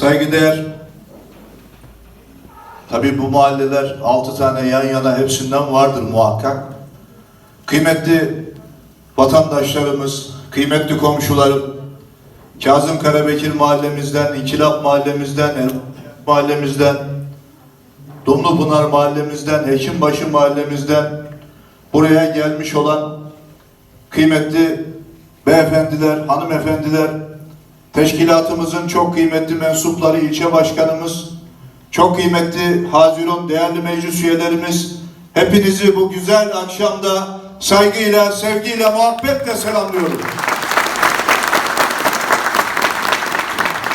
Saygıdeğer Tabii bu mahalleler altı tane yan yana hepsinden vardır muhakkak. Kıymetli vatandaşlarımız, kıymetli komşularım, Kazım Karabekir mahallemizden, İnkilap mahallemizden, El mahallemizden, Dumlupınar mahallemizden, Hekimbaşı mahallemizden buraya gelmiş olan kıymetli beyefendiler, hanımefendiler, teşkilatımızın çok kıymetli mensupları, ilçe başkanımız, çok kıymetli Hazirun değerli meclis üyelerimiz, hepinizi bu güzel akşamda saygıyla, sevgiyle, muhabbetle selamlıyorum.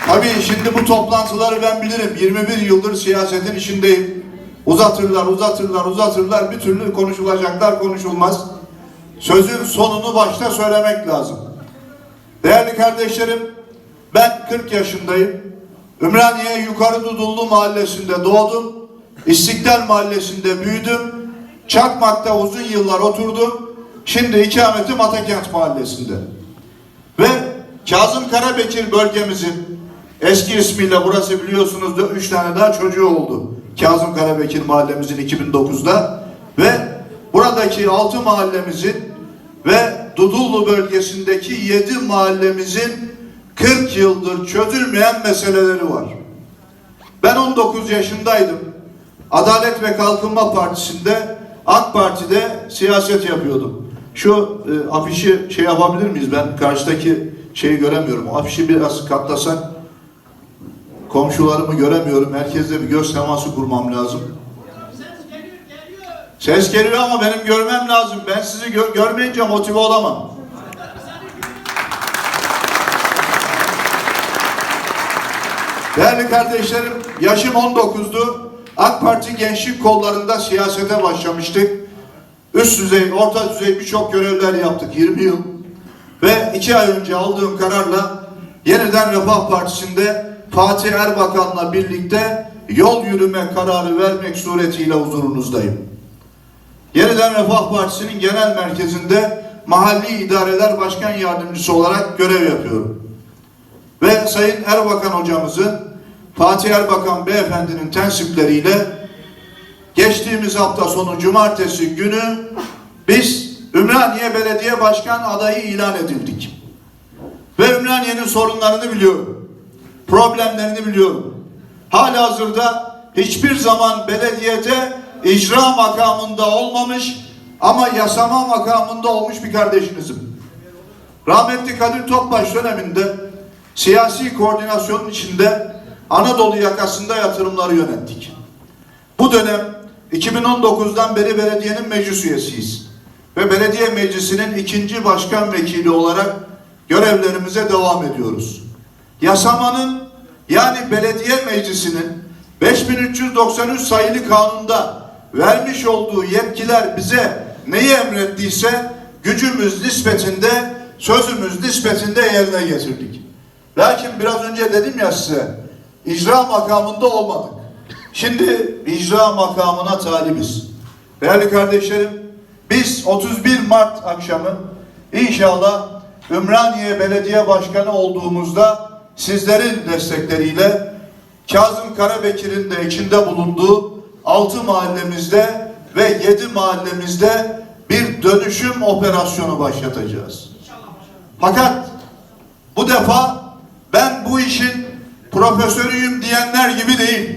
Tabii şimdi bu toplantıları ben bilirim. 21 yıldır siyasetin içindeyim. Uzatırlar, uzatırlar, uzatırlar. Bir türlü konuşulacaklar konuşulmaz. Sözün sonunu başta söylemek lazım. Değerli kardeşlerim, ben 40 yaşındayım. Ümraniye Yukarı Dudullu Mahallesi'nde doğdum. İstiklal Mahallesi'nde büyüdüm. Çakmak'ta uzun yıllar oturdum. Şimdi ikametim Atakent Mahallesi'nde. Ve Kazım Karabekir bölgemizin eski ismiyle burası biliyorsunuz da üç tane daha çocuğu oldu. Kazım Karabekir mahallemizin 2009'da ve buradaki altı mahallemizin ve Dudullu bölgesindeki yedi mahallemizin 40 yıldır çözülmeyen meseleleri var. Ben 19 yaşındaydım. Adalet ve Kalkınma Partisi'nde AK Parti'de siyaset yapıyordum. Şu e, afişi şey yapabilir miyiz? Ben karşıdaki şeyi göremiyorum. O afişi biraz katlasak komşularımı göremiyorum. Herkesle bir göz teması kurmam lazım. Ses geliyor ama benim görmem lazım. Ben sizi gö- görmeyince motive olamam. Değerli kardeşlerim, yaşım 19'du. AK Parti gençlik kollarında siyasete başlamıştık. Üst düzey, orta düzey birçok görevler yaptık 20 yıl. Ve iki ay önce aldığım kararla yeniden Refah Partisi'nde Fatih Erbakan'la birlikte yol yürüme kararı vermek suretiyle huzurunuzdayım. Yeniden Refah Partisi'nin genel merkezinde mahalli idareler başkan yardımcısı olarak görev yapıyorum. Ve Sayın Erbakan hocamızın Fatih Erbakan beyefendinin tensipleriyle geçtiğimiz hafta sonu cumartesi günü biz Ümraniye Belediye Başkan adayı ilan edildik. Ve Ümraniye'nin sorunlarını biliyorum. Problemlerini biliyorum. Hala hazırda hiçbir zaman belediyede icra makamında olmamış ama yasama makamında olmuş bir kardeşinizim. Rahmetli Kadir Topbaş döneminde siyasi koordinasyonun içinde Anadolu yakasında yatırımları yönettik. Bu dönem 2019'dan beri belediyenin meclis üyesiyiz. Ve belediye meclisinin ikinci başkan vekili olarak görevlerimize devam ediyoruz. Yasamanın yani belediye meclisinin 5393 sayılı kanunda vermiş olduğu yetkiler bize neyi emrettiyse gücümüz nispetinde, sözümüz nispetinde yerine getirdik. Lakin biraz önce dedim ya size, icra makamında olmadık. Şimdi icra makamına talibiz. Değerli kardeşlerim, biz 31 Mart akşamı inşallah Ümraniye Belediye Başkanı olduğumuzda sizlerin destekleriyle Kazım Karabekir'in de içinde bulunduğu 6 mahallemizde ve 7 mahallemizde bir dönüşüm operasyonu başlatacağız. Fakat bu defa profesörüyüm diyenler gibi değil.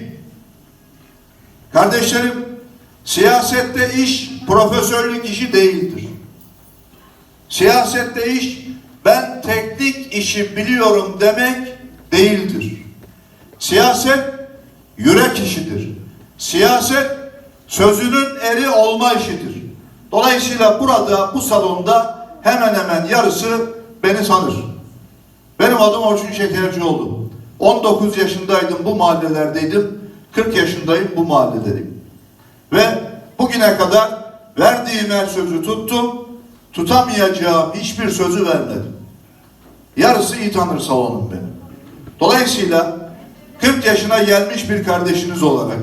Kardeşlerim, siyasette iş profesörlük işi değildir. Siyasette iş ben teknik işi biliyorum demek değildir. Siyaset yürek işidir. Siyaset sözünün eri olma işidir. Dolayısıyla burada bu salonda hemen hemen yarısı beni tanır. Benim adım Orçun Şekercioğlu. 19 yaşındaydım bu mahallelerdeydim. 40 yaşındayım bu mahalledeyim. Ve bugüne kadar verdiğim her sözü tuttum. Tutamayacağım hiçbir sözü vermedim. Yarısı iyi tanır salonum benim. Dolayısıyla 40 yaşına gelmiş bir kardeşiniz olarak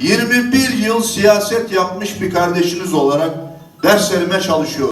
21 yıl siyaset yapmış bir kardeşiniz olarak derslerime çalışıyorum.